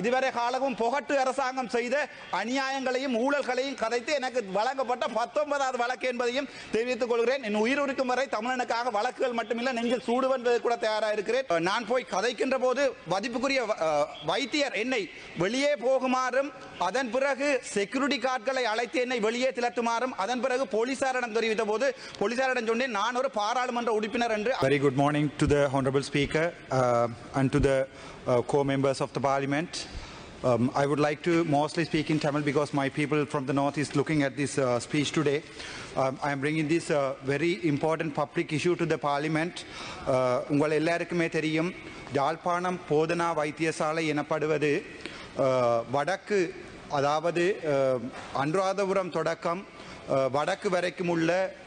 இதுவரை காலமும் புகட்டு அரசாங்கம் செய்த அநியாயங்களையும் ஊழல்களையும் கதைத்து எனக்கு வழங்கப்பட்ட பத்தொன்பதாவது வழக்கு என்பதையும் தெரிவித்துக் கொள்கிறேன். என் உயிர் இருக்கும் வரை தமிழனுக்காக வழக்குகள் மட்டுமில்லை நெஞ்சில் சூடுவென்பது கூட தயாராக இருக்கிறேன். நான் போய் கதைக்கின்ற போது மதிப்புக்குரிய வைத்தியர் என்னை வெளியே போகுமாறும் அதன் பிறகு செக்யூரிட்டி கார்டுகளை அழைத்து என்னை வெளியே திரட்டுமாறும் அதன் பிறகு போலீசாரிடம் தெரிவித்த போது போலீசாரிடம் சொன்னேன் நான் ஒரு பாராளுமன்ற உறுப்பினர் என்று. Very good morning to the honourable speaker and to the co members of the parliament. Um, I would like to mostly speak in Tamil because my people from the north is looking at this uh, speech today. Um, I am bringing this uh, very important public issue to the Parliament. Uh, உங்கள் எல்லாருக்குமே தெரியும் யாழ்ப்பாணம் போதனா வைத்தியசாலை எனப்படுவது uh, வடக்கு அதாவது uh, Anuradhapura தொடக்கம் uh, வடக்கு வரைக்கும் உள்ள அஹ்,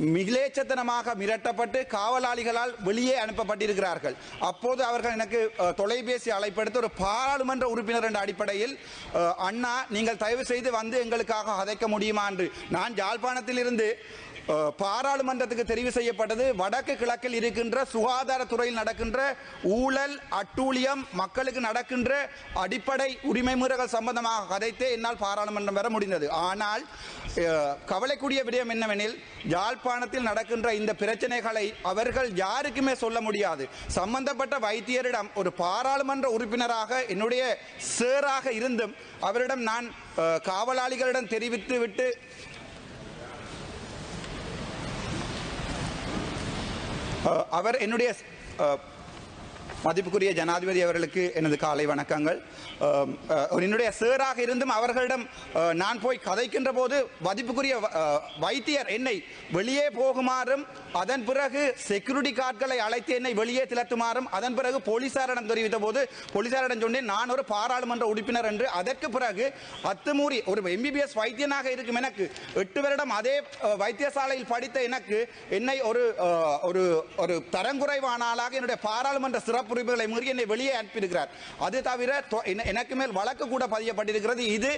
மிகிலேச்சத்தனமாக மிரட்டப்பட்டு காவலாளிகளால் வெளியே அனுப்பப்பட்டிருக்கிறார்கள். அப்போது அவர்கள் எனக்கு தொலைபேசி அழைப்படுத்த ஒரு பாராளுமன்ற உறுப்பினர் என்ற அடிப்படையில் அண்ணா நீங்கள் தயவு செய்து வந்து எங்களுக்காக அதைக்க முடியுமா? என்று. நான் யாழ்ப்பாணத்திலிருந்து இருந்து பாராளுமன்றத்துக்கு தெரிவு செய்யப்பட்டது. வடக்கு கிழக்கில் இருக்கின்ற சுகாதாரத்துறையில் நடக்கின்ற ஊழல் அட்டூழியம் மக்களுக்கு நடக்கின்ற அடிப்படை உரிமை முறைகள் சம்பந்தமாக கதைத்தே என்னால் பாராளுமன்றம் வர முடிந்தது. ஆனால் கவலைக்கூடிய விடயம் என்னவெனில் யாழ்ப்பாணத்தில் நடக்கின்ற இந்த பிரச்சனைகளை அவர்கள் யாருக்குமே சொல்ல முடியாது. சம்பந்தப்பட்ட வைத்தியரிடம் ஒரு பாராளுமன்ற உறுப்பினராக என்னுடைய சேராக இருந்தும் அவரிடம் நான் காவலாளிகளிடம் தெரிவித்து விட்டு அவர் என்னுடைய மதிப்புக்குரிய ஜனாதிபதி அவர்களுக்கு எனது காலை வணக்கங்கள். என்னுடைய சேராக இருந்தும் அவர்களிடம் நான் போய் கதைக்கின்ற போது மதிப்புக்குரிய வைத்தியர் என்னை வெளியே போகுமாறும் அதன் பிறகு செக்யூரிட்டி கார்டுகளை அழைத்து என்னை வெளியே திரட்டுமாறும் அதன் பிறகு போலீசாரிடம் தெரிவித்த போது போலீசாரிடம் சொன்னேன் நான் ஒரு பாராளுமன்ற உறுப்பினர் என்று. அதற்கு பிறகு அத்துமூறி ஒரு எம்பிபிஎஸ் வைத்தியனாக இருக்கும் எனக்கு எட்டு வருடம் அதே வைத்தியசாலையில் படித்த எனக்கு என்னை ஒரு ஒரு ஒரு தரங்குறைவானாளாக என்னுடைய பாராளுமன்ற சிறப்பு உரிமைகளை மீறி என்னை வெளியே அனுப்பியிருக்கிறார். அது தவிர எனக்கு மேல் வழக்கு கூட பதியப்பட்டிருக்கிறது. இது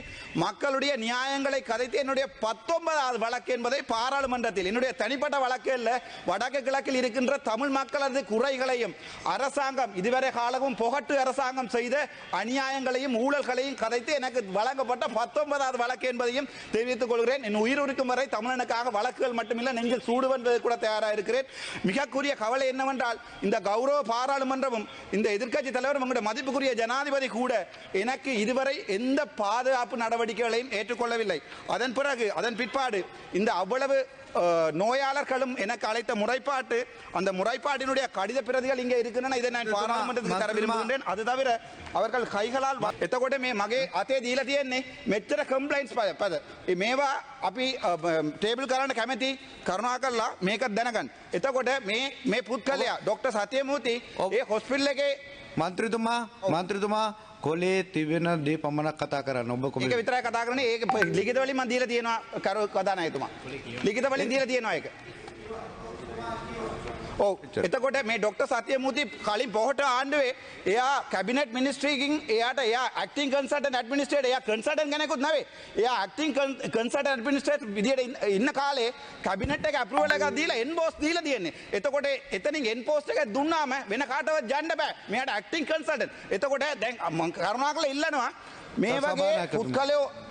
மக்களுடைய நியாயங்களை கதைத்து என்னுடைய பத்தொன்பதாவது வழக்கு என்பதை பாராளுமன்றத்தில் என்னுடைய தனிப்பட்ட வழக்கு அல்ல வடக்கு கிழக்கில் இருக்கின்ற தமிழ் மக்களது குறைகளையும் அரசாங்கம் இதுவரை காலமும் புகட்டு அரசாங்கம் செய்த அநியாயங்களையும் ஊழல்களையும் கதைத்து எனக்கு வழங்கப்பட்ட பத்தொன்பதாவது வழக்கு என்பதையும் தெரிவித்துக் கொள்கிறேன். என் உயிர் உரிக்கும் வரை தமிழனுக்காக வழக்குகள் மட்டுமில்லை நீங்கள் சூடுவென்பது கூட தயாராக இருக்கிறேன். மிகக்குரிய கவலை என்னவென்றால் இந்த கௌரவ பாராளுமன்றமும் இந்த எதிர்க்கட்சி தலைவர் உங்களுடைய மதிப்புக்குரிய ஜனாதிபதி கூட எனக்கு இதுவரை எந்த பாதுகாப்பு நடவடிக்கைகளையும் ஏற்றுக்கொள்ளவில்லை. அதன் பிறகு அதன் பிற்பாடு இந்த அவ்வளவு நோயாளர்களும் எனக்கு அழைத்த முறைப்பாட்டு அந்த முறைப்பாட்டினுடைய கடித பிரதிகள் இங்கே இருக்குன்னு இதை நான் பாராளுமன்றத்துக்கு தர விரும்புகின்றேன் அது தவிர அவர்கள் கைகளால் வ- එතකොට මේ මගේ අතේ දීලා තියෙන්නේ මෙච්චර කම්ප්ලයින්ස් පද මේවා අපි ටේබල් කරන්න කැමති කරුණා කරලා මේකත් දැනගන්න එතකොට මේ මේ පුද්ගලයා ඩොක්ටර් සත්‍යමූති ඔව්. ඒ හොස්පිල් එකේ මන්ත්‍රතුමා මන්ත්‍රතුමා කොලේ තිබෙන දේ පමණක් කතා කරන්න. ඔබ කොම විතර කතා කරන ඒ ලිගිතවලින් මදීල තියෙනවා කරු කදානයතුමා ලිගිතවලින් දීල තියෙනවා එක ඔව. එතකොට මේ ඩොක්ට සතියමූති කලින් පොහට ආණ්ඩුවේ එයා කැබිනට මිනිස්ට්‍රීකින් එයාට එයා ක්ටින් කන්සට ඇඩමිනිස්ටේට එය කන්සට ගැනෙකුත් නවේ එයා ක්ටින් කන්සට ඇඩමිනිස්ට්‍රේට් විදිට ඉන්න කාලේ කැබිනට එක අපරුවලක දීලා එන් බෝස් දීල තියන්නේ. එතකොට එතනින් එන් පෝස්ට එක දුන්නාම වෙන කාටව ජන්ඩ බෑ. මෙයාට ක්ටින් කන්සට එතකොට දැන් අම්මන් කරුණා කළ ඉල්ලනවා. මේ වගේ පුද්කලයෝ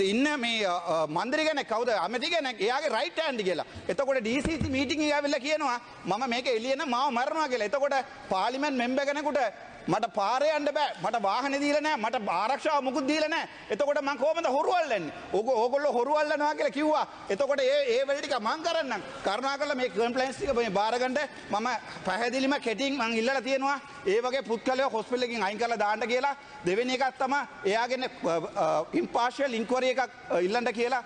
ඉන්න මේ මන්දරි කෙනෙක් කවුද අමති කෙනෙක් එයාගේ රයිට් හෑන්ඩ් කියලා. එතකොට DCC මීටින් එක ඇවිල්ලා කියනවා මම මේක එළියන මාව මරනවා කියලා. එතකොට පාර්ලිමේන්තු මෙම්බර් කෙනෙකුට මට පාරේ යන්න බෑ. මට වාහනේ දීලා නැහැ මට ආරක්ෂාව මුකුත් දීලා නැහැ එතකොට මං කොහොමද හොරු අල්ලන්නේ? ඕක ඕගොල්ලෝ හොරු අල්ලනවා කියලා කිව්වා. එතකොට ඒ ඒ වෙල ටික මං කරන්නම්. කරුණාකරලා මේ කම්ප්ලයින්ස් ටික මේ බාරගන්න. මම පැහැදිලිම කෙටින් මං ඉල්ලලා තියෙනවා. ඒ වගේ පුද්ගලයෝ හොස්පිටල් එකකින් අයින් කරලා දාන්න කියලා. දෙවෙනි එකක් තමයි එයාගෙන ඉම්පාර්ෂල් ඉන්ක්වරි එකක් අ, ඉල්ලන්න කියලා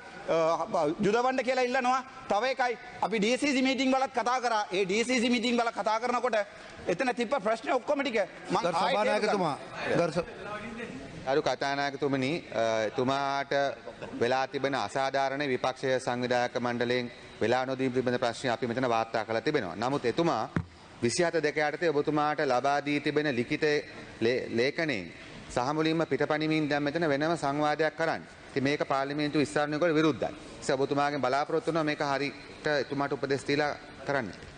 යුදවන්න කියලා ඉල්ලනවා. තව එකයි අපි DCC මීටිං වලත් කතා කරා. ඒ DCC මීටිං වල කතා කරනකොට එතන තිබ්බ ප්‍රශ්න ඔක්කොම ටික මං ගරු සභානායකතුමා ගරු අරු කතානායකතුමනි එතුමාට වෙලා තිබෙන අසාධාරණ විපක්ෂය සංවිධායක මණ්ඩලයෙන් වෙලා නොදී තිබෙන ප්‍රශ්නය අපි මෙතන වාර්තා කළ තිබෙනවා. නමුත් එතුමා විසිහත දෙක යටතේ ඔබතුමාට ලබා දී තිබෙන ලිඛිත ලේඛනයෙන් සහ මුලින්ම පිටපණිමින් දැන් මෙතන වෙනම සංවාදයක් කරන්න. ඉතින් මේක පාර්ලිමේන්තු විස්තරණයකට විරුද්ධයි. ඒ ඔබතුමාගෙන් බලාපොරොත්තු වෙනවා මේක හරියට එතුමාට උපදෙස් දීලා කරන්න.